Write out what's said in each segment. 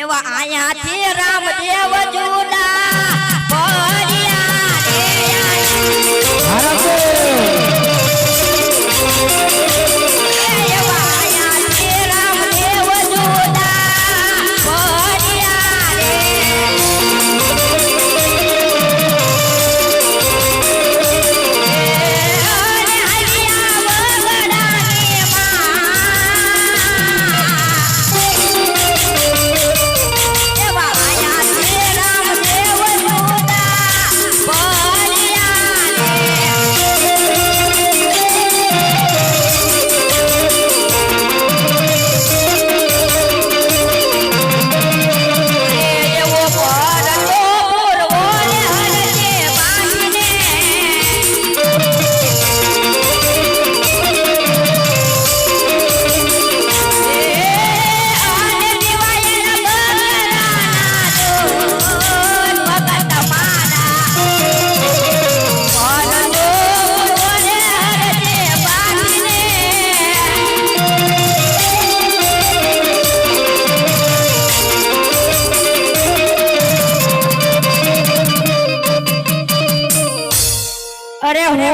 એવા આયાથી રામદેવ જુદા ભર્યા રે અરે હું રે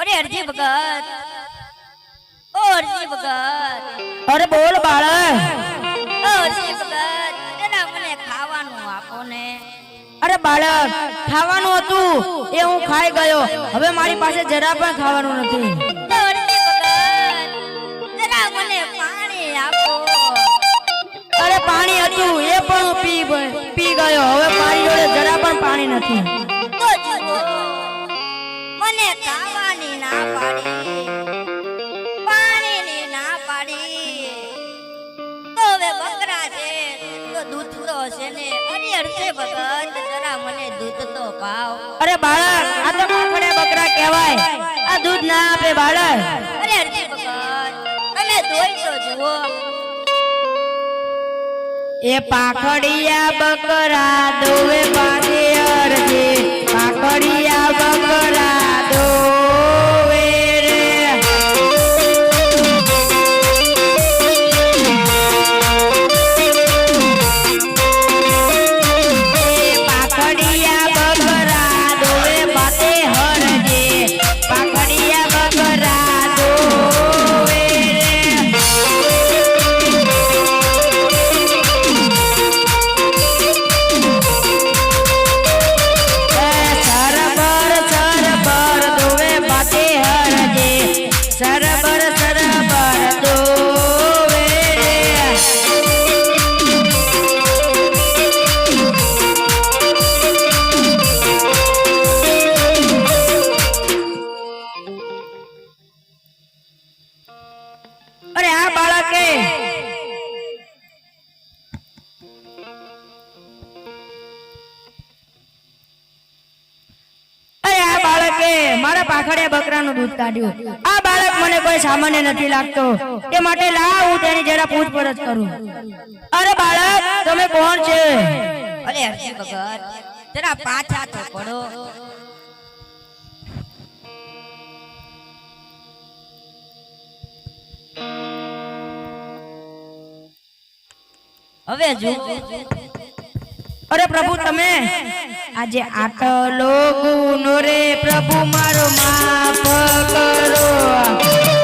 અરે અરજી ભગત ઓ અરજી ભગત અરે બોલ બાળક. ઓ અરજી ભગત એના મને ખાવાનું આપો ને. અરે બાળક ખાવાનું હતું એ હું ખાઈ ગયો. હવે મારી પાસે જરા પણ ખાવાનું નથી. અરજી ભગત જરા મને પાણી આપો. અરે પાણી હતું એ પણ હું પી પી ગયો. હવે મારી જોડે જરા પણ પાણી નથી. ના પાડી પાણીની ના પાડી તો હવે બકરા છે તો દૂધ તો હશે ને અરે અરજી ભગત જરા મને દૂધ તો પાવ અરે બાળક આ તો માખડે બકરા કહેવાય. આ દૂધ ના આપે બાળક. અરે અરજી ભગત તમે જોઈ તો જુઓ. એ પાખડિયા બકરા દોવે પાણી અરજે મારા પાખડિયા બકરાનું દૂધ કાઢ્યું. આ બાળક મને કોઈ સામાન્ય નથી લાગતો. તે માટે લા હું તેની જરા પૂછપરછ કરું. અરે બાળક, તમે કોણ છે? હવે જો અરે પ્રભુ તમે? આજે આટલો ગુનો રે. પ્રભુ મારો માફ કરો.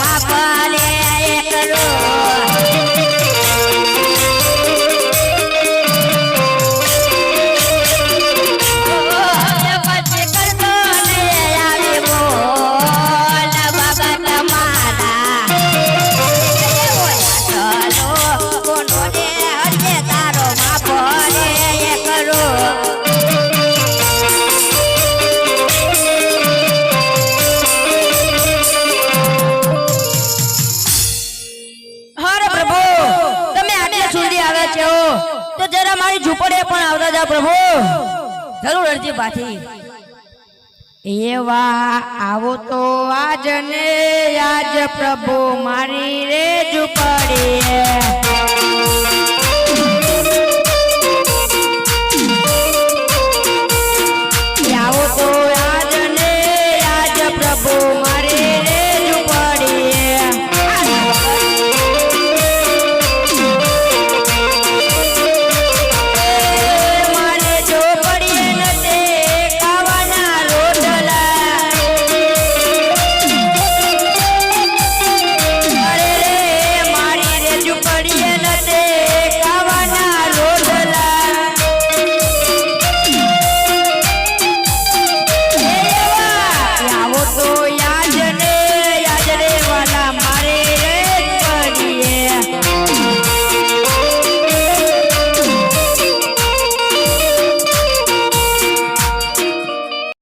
छापा ઝૂંપડીએ પણ આવતા જા પ્રભુ. જરૂર અરજી પાછી. એવા આવો તો આજ ને આજ પ્રભુ મારી રેજ ઝૂંપડીએ